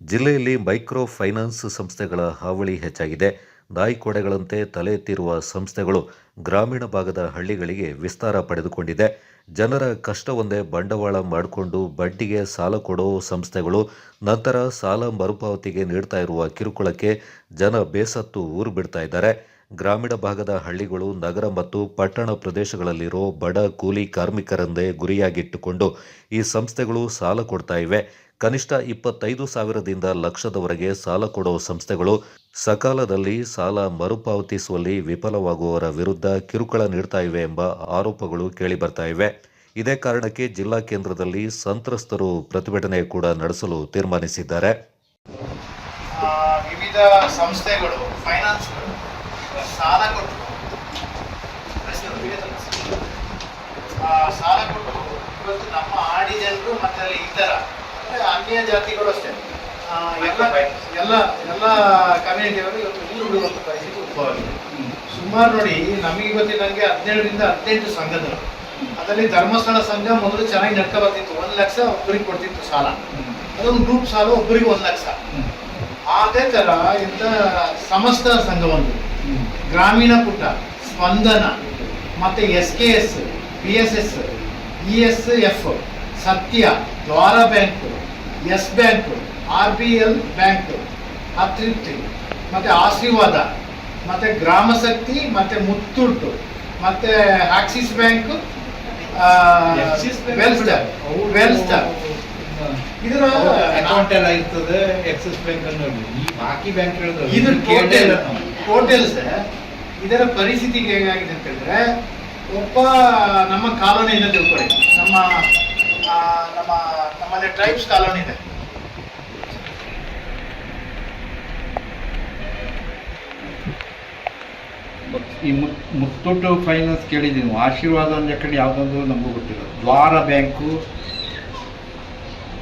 ಜಿಲ್ಲೆಯಲ್ಲಿ micro finance ಸಂಸ್ಥೆಗಳ ಹಾವಳಿ ಹೆಚ್ಚಾಗಿದೆ. ನಾಯಿಕೊಡೆಗಳಂತೆ ತಲೆ ಎತ್ತಿರುವ ಸಂಸ್ಥೆಗಳು ಗ್ರಾಮೀಣ ಭಾಗದ ಹಳ್ಳಿಗಳಿಗೆ ವಿಸ್ತಾರ ಪಡೆದುಕೊಂಡಿದೆ. ಜನರ ಕಷ್ಟವೊಂದೇ ಬಂಡವಾಳ ಮಾಡಿಕೊಂಡು ಬಡ್ಡಿಗೆ ಸಾಲ ಕೊಡೋ ಸಂಸ್ಥೆಗಳು, ನಂತರ ಸಾಲ ಮರುಪಾವತಿಗೆ ನೀಡ್ತಾ ಇರುವ ಕಿರುಕುಳಕ್ಕೆ ಜನ ಬೇಸತ್ತು ಊರು ಬಿಡ್ತಾ ಇದ್ದಾರೆ. ಗ್ರಾಮೀಣ ಭಾಗದ ಹಳ್ಳಿಗಳು, ನಗರ ಮತ್ತು ಪಟ್ಟಣ ಪ್ರದೇಶಗಳಲ್ಲಿರೋ ಬಡ ಕೂಲಿ ಕಾರ್ಮಿಕರಂದೇ ಗುರಿಯಾಗಿಟ್ಟುಕೊಂಡು ಈ ಸಂಸ್ಥೆಗಳು ಸಾಲ ಕೊಡ್ತಾ ಇವೆ. ಕನಿಷ್ಠ ಇಪ್ಪತ್ತೈದು ಸಾವಿರದಿಂದ ಲಕ್ಷದವರೆಗೆ ಸಾಲ ಕೊಡುವ ಸಂಸ್ಥೆಗಳು ಸಕಾಲದಲ್ಲಿ ಸಾಲ ಮರುಪಾವತಿಸುವಲ್ಲಿ ವಿಫಲವಾಗುವವರ ವಿರುದ್ಧ ಕಿರುಕುಳ ನೀಡ್ತಾ ಇವೆ ಎಂಬ ಆರೋಪಗಳು ಕೇಳಿಬರ್ತಾ ಇವೆ. ಇದೇ ಕಾರಣಕ್ಕೆ ಜಿಲ್ಲಾ ಕೇಂದ್ರದಲ್ಲಿ ಸಂತ್ರಸ್ತರು ಪ್ರತಿಭಟನೆ ಕೂಡ ನಡೆಸಲು ತೀರ್ಮಾನಿಸಿದ್ದಾರೆ. ವಿವಿಧ ಸಂಸ್ಥೆಗಳು ಫೈನಾನ್ಸ್ ಸಾಲ ಕೊಟ್ಟು ಸಾಲ ಕೊಟ್ಟು ಇವತ್ತು ನಮ್ಮ ಆಡಿ ಜನರು ಮತ್ತೆ ಅಲ್ಲಿ ಅನ್ಯ ಜಾತಿಗಳು ಅಷ್ಟೇ. ಎಲ್ಲ ಎಲ್ಲ ಎಲ್ಲ ಕಮ್ಯುನಿಟಿಯವರು ಇವತ್ತು ಪರಿಸ್ಥಿತಿ ಸುಮಾರು ನೋಡಿ ನಮಗೆ ಇವತ್ತಿನ ನನಗೆ ಹದಿನೇಳರಿಂದ ಹದಿನೆಂಟು ಸಂಘಗಳು. ಅದರಲ್ಲಿ ಧರ್ಮಸ್ಥಳ ಸಂಘ ಮೊದಲು ಚೆನ್ನಾಗಿ ನಡ್ಕೊ ಬರ್ತಿತ್ತು. ಒಂದು ಲಕ್ಷ ಒಬ್ಬರಿಗೆ ಕೊಡ್ತಿತ್ತು ಸಾಲ. ಅದೊಂದು ಗ್ರೂಪ್ ಸಾಲ ಒಬ್ಬರಿಗೆ ಒಂದು ಲಕ್ಷ. ಅದೇ ಥರ ಇಂಥ ಸಮಸ್ತ ಸಂಘವೊಂದು. ಗ್ರಾಮೀಣ ಕೂಟ ಸ್ಪಂದನ ಮತ್ತು S K S B S S E S F Satya Dvara bank S bank R B L bank ಅತೃಪ್ತಿ ಮತ್ತೆ ಆಶೀರ್ವಾದ ಮತ್ತೆ ಗ್ರಾಮಶಕ್ತಿ ಮತ್ತೆ ಮುತ್ತುಟ್ಟು ಮತ್ತೆ ಆಕ್ಸಿಸ್ ಬ್ಯಾಂಕ್ ವೆಲ್ಸ್ಟರ್ ವೆಲ್ಸ್ಟರ್. ಇದರ ಅಕೌಂಟ್ ಎಲ್ಲ ಇರ್ತದೆ ಎಕ್ಸಿಸ್ ಬ್ಯಾಂಕ್ ಅನ್ನೋದು ಈ ಬಾಕಿ ಬ್ಯಾಂಕ್ ಇದು ಟೋಟಲ್ ನಾವು ಟೋಟಲ್ಸ್ ಇದರ ಪರಿಸ್ಥಿತಿ ಹೇಗಾಗಿದೆ ಅಂತ ಹೇಳಿದ್ರೆ ಒಬ್ಬ ನಮ್ಮ ಕಾಲೋನಿಯಿಂದ ತಿಳ್ಕೊಳ್ಳಿ ನಮ್ಮ ನಮ್ಮ ನಮ್ಮಲ್ಲಿ ಟ್ರೈಬ್ಸ್ ಕಾಲೋನಿ ಇದೆ. ಈ ಮುತ್ತೂಟು ಫೈನಾನ್ಸ್ ಕೇಳಿದ್ದೀನಿ. ಆಶೀರ್ವಾದ ಅಂದ್ರೆ ಕಡೆ ಯಾವುದೊಂದು ನಮಗೂ ಗೊತ್ತಿಲ್ಲ. ದ್ವಾರ ಬ್ಯಾಂಕು.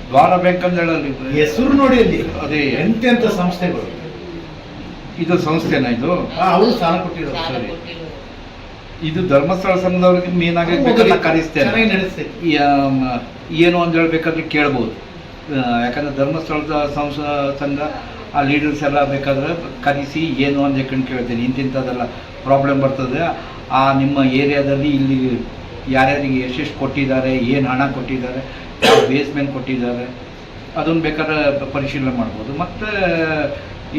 ದ್ವಾರ ಬ್ಯಾಂಕ್ ಅಂತ ಹೇಳಲ್ಲಿ ಹೆಸರು ನೋಡಿ ಅಲ್ಲಿ. ಅದೇ. ಎಂತೆಂತ ಸಂಸ್ಥೆಗಳು. ಇದು ಸಂಸ್ಥೆನಾ ಇದು? ಆ, ಅವರು ಸಾಲ ಕೊಟ್ಟಿರೋದು ಸರಿ ಇದು ಧರ್ಮಸ್ಥಳ ಸಂಘದವ್ರಿಗೆ ಮೇನ್ ಆಗಿ ಕರೆಸ್ತೇನೆ. ಏನು ಅಂತ ಹೇಳ್ಬೇಕಾದ್ರೆ ಕೇಳ್ಬೋದು. ಯಾಕಂದ್ರೆ ಧರ್ಮಸ್ಥಳದ ಸಂಸ, ಸಂಘ, ಆ ಲೀಡರ್ಸ್ ಎಲ್ಲ ಬೇಕಾದ್ರೆ ಕರೆಸಿ ಏನು ಅಂತ ಹೇಳ್ಕೊಂಡು ಕೇಳ್ತೀನಿ. ಇಂತಿಂಥದ್ದೆಲ್ಲ ಪ್ರಾಬ್ಲಮ್ ಬರ್ತದೆ. ಆ ನಿಮ್ಮ ಏರಿಯಾದಲ್ಲಿ ಇಲ್ಲಿ ಯಾರ್ಯಾರಿಗೆ ಎಷ್ಟೆಷ್ಟು ಕೊಟ್ಟಿದ್ದಾರೆ, ಏನು ಹಣ ಕೊಟ್ಟಿದ್ದಾರೆ ಬೇಸ್ಮೆಂಟ್ ಕೊಟ್ಟಿದ್ದಾರೆ, ಅದನ್ನು ಬೇಕಾದ್ರೆ ಪರಿಶೀಲನೆ ಮಾಡ್ಬೋದು. ಮತ್ತು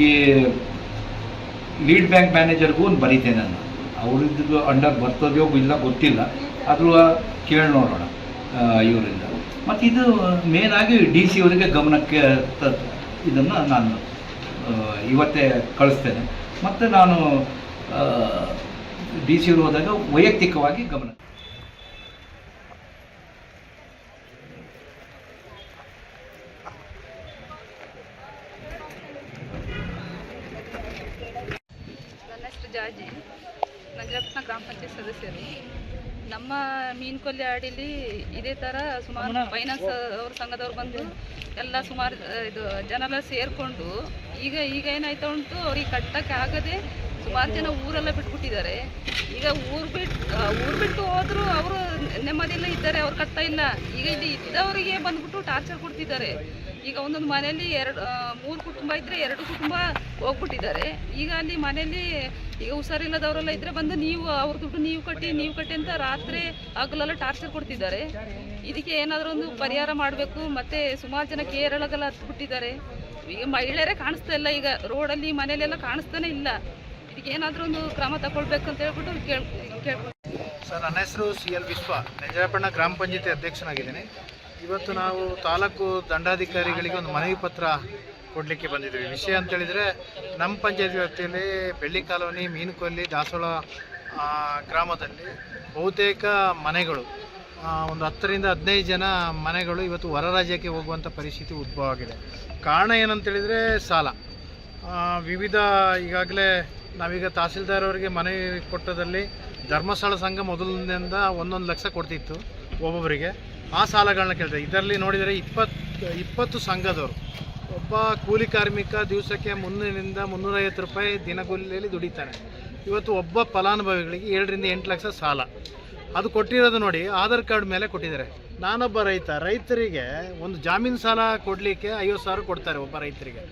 ಈ ಲೀಡ್ ಬ್ಯಾಂಕ್ ಮ್ಯಾನೇಜರ್ಗೂ ಒಂದು ಬರೀತೇನೆ ನಾನು. ಅವ್ರದ್ದು ಅಂಡರ್ ಬರ್ತದೆಯೋ ಇಲ್ಲ ಗೊತ್ತಿಲ್ಲ. ಆದರೂ ಕೇಳಿ ನೋಡೋಣ ಇವರಿಂದ ಮತ್ತು ಇದು ಮೇನ್ ಆಗಿ ಡಿ ಸಿ ಅವರಿಗೆ ಗಮನಕ್ಕೆ ತ, ಇದನ್ನು ನಾನು ಇವತ್ತೇ ಕಳಿಸ್ತೇನೆ. ಮತ್ತು ನಾನು ಡಿ ಸಿ ಅವರು ಹೋದಾಗ ವೈಯಕ್ತಿಕವಾಗಿ ಗಮನ ನನ್ನ ಜಾಜಿ ನಂಜರತ್ನ ಗ್ರಾಮ ಪಂಚಾಯತ್ ಸದಸ್ಯರು. ನಮ್ಮ ಮೀನು ಕೊಲ್ಲಿ ಆಡಿಲಿ ಇದೇ ಥರ ಸುಮಾರು ಫೈನಾನ್ಸ್ ಅವ್ರ ಸಂಘದವ್ರು ಬಂದು ಎಲ್ಲ ಸುಮಾರು ಇದು ಜನ ಎಲ್ಲ ಸೇರಿಕೊಂಡು ಈಗ ಈಗ ಏನಾಯ್ತಾ ಉಂಟು ಅವ್ರಿಗೆ ಕಟ್ಟಕ್ಕೆ ಆಗದೆ ಸುಮಾರು ಜನ ಊರೆಲ್ಲ ಬಿಟ್ಬಿಟ್ಟಿದ್ದಾರೆ. ಈಗ ಊರು ಬಿಟ್ಟು ಊರು ಬಿಟ್ಟು ಹೋದ್ರು ಅವರು ನೆಮ್ಮದಿಲ್ಲ ಇದ್ದಾರೆ ಅವ್ರು ಕಟ್ತಾ ಇಲ್ಲ. ಈಗ ಇಲ್ಲಿ ಇದ್ದವರಿಗೆ ಬಂದ್ಬಿಟ್ಟು ಟಾರ್ಚರ್ ಕೊಡ್ತಿದ್ದಾರೆ. ಈಗ ಒಂದೊಂದು ಮನೆಯಲ್ಲಿ ಎರಡು ಮೂರು ಕುಟುಂಬ ಇದ್ದರೆ ಎರಡು ಕುಟುಂಬ ಹೋಗ್ಬಿಟ್ಟಿದ್ದಾರೆ. ಈಗ ಅಲ್ಲಿ ಮನೆಯಲ್ಲಿ ಈಗ ಹುಷಾರಿಲ್ಲದವರೆಲ್ಲ ಇದ್ರೆ ಬಂದು ನೀವು ಅವ್ರ ದುಡ್ಡು ನೀವು ಕಟ್ಟಿ ನೀವು ಕಟ್ಟಿ ಅಂತ ರಾತ್ರಿ ಹಗಲೆಲ್ಲ ಟಾರ್ಚರ್ ಕೊಡ್ತಿದ್ದಾರೆ. ಇದಕ್ಕೆ ಏನಾದರೂ ಒಂದು ಪರಿಹಾರ ಮಾಡಬೇಕು, ಮತ್ತೆ ಸುಮಾರು ಜನ ಕೇರಳಗೆಲ್ಲ ಹತ್ಬಿಟ್ಟಿದ್ದಾರೆ. ಈಗ ಮಹಿಳೆಯರೇ ಕಾಣಿಸ್ತಾ ಇಲ್ಲ, ಈಗ ರೋಡಲ್ಲಿ ಮನೆಯಲ್ಲೆಲ್ಲ ಕಾಣಿಸ್ತಾನೆ ಇಲ್ಲ. ಇದಕ್ಕೆ ಏನಾದರೂ ಒಂದು ಕ್ರಮ ತಗೊಳ್ಬೇಕು ಅಂತ ಹೇಳ್ಬಿಟ್ಟು ಕೇಳ್ ಕೇಳ್ಕೊಂಡು ಸರ್, ನನ್ನ ಹೆಸರು ಸಿ ಎಲ್ ವಿಶ್ವ. ನಂಜರಪಣ್ಣ ಗ್ರಾಮ ಪಂಚಾಯತಿ ಅಧ್ಯಕ್ಷನಾಗಿದ್ದೀನಿ. ಇವತ್ತು ನಾವು ತಾಲೂಕು ದಂಡಾಧಿಕಾರಿಗಳಿಗೆ ಒಂದು ಮನವಿ ಪತ್ರ ಕೊಡಲಿಕ್ಕೆ ಬಂದಿದ್ದೀವಿ. ವಿಷಯ ಅಂತ ಹೇಳಿದರೆ, ನಮ್ಮ ಪಂಚಾಯತ್ ವ್ಯಾಪ್ತಿಯಲ್ಲಿ ಬೆಳ್ಳಿ ಕಾಲೋನಿ, ಮೀನುಕೊಲ್ಲಿ, ದಾಸೋಳ ಗ್ರಾಮದಲ್ಲಿ ಬಹುತೇಕ ಮನೆಗಳು ಒಂದು ಹತ್ತರಿಂದ ಹದಿನೈದು ಜನ ಮನೆಗಳು ಇವತ್ತು ಹೊರ ರಾಜ್ಯಕ್ಕೆ ಹೋಗುವಂಥ ಪರಿಸ್ಥಿತಿ ಉದ್ಭವ ಆಗಿದೆ. ಕಾರಣ ಏನಂತೇಳಿದರೆ ಸಾಲ. ವಿವಿಧ ಈಗಾಗಲೇ ನಾವೀಗ ತಹಸೀಲ್ದಾರ್ ಅವರಿಗೆ ಮನವಿ ಕೊಟ್ಟದಲ್ಲಿ ಧರ್ಮಸ್ಥಳ ಸಂಘ ಮೊದಲಿನಿಂದ ಒಂದೊಂದು ಲಕ್ಷ ಕೊಡ್ತಿತ್ತು ಒಬ್ಬೊಬ್ಬರಿಗೆ. ಆ ಸಾಲಗಳನ್ನ ಕೇಳ್ತಾರೆ. ಇದರಲ್ಲಿ ನೋಡಿದರೆ ಇಪ್ಪತ್ತು ಇಪ್ಪತ್ತು ಸಂಘದವರು. ಒಬ್ಬ ಕೂಲಿ ಕಾರ್ಮಿಕ ದಿವಸಕ್ಕೆ ಮುನ್ನೂರಿಂದ ಮುನ್ನೂರೈವತ್ತು ರೂಪಾಯಿ ದಿನಗೂಲಿಯಲ್ಲಿ ದುಡಿತಾನೆ. ಇವತ್ತು ಒಬ್ಬ ಫಲಾನುಭವಿಗಳಿಗೆ ಏಳರಿಂದ ಎಂಟು ಲಕ್ಷ ಸಾಲ. ಅದು ಕೊಟ್ಟಿರೋದು ನೋಡಿ ಆಧಾರ್ ಕಾರ್ಡ್ ಮೇಲೆ ಕೊಟ್ಟಿದ್ದಾರೆ. ನಾನೊಬ್ಬ ರೈತ, ರೈತರಿಗೆ ಒಂದು ಜಾಮೀನು ಸಾಲ ಕೊಡಲಿಕ್ಕೆ ಐವತ್ತು ಸಾವಿರ ಕೊಡ್ತಾರೆ ಒಬ್ಬ ರೈತರಿಗೆ.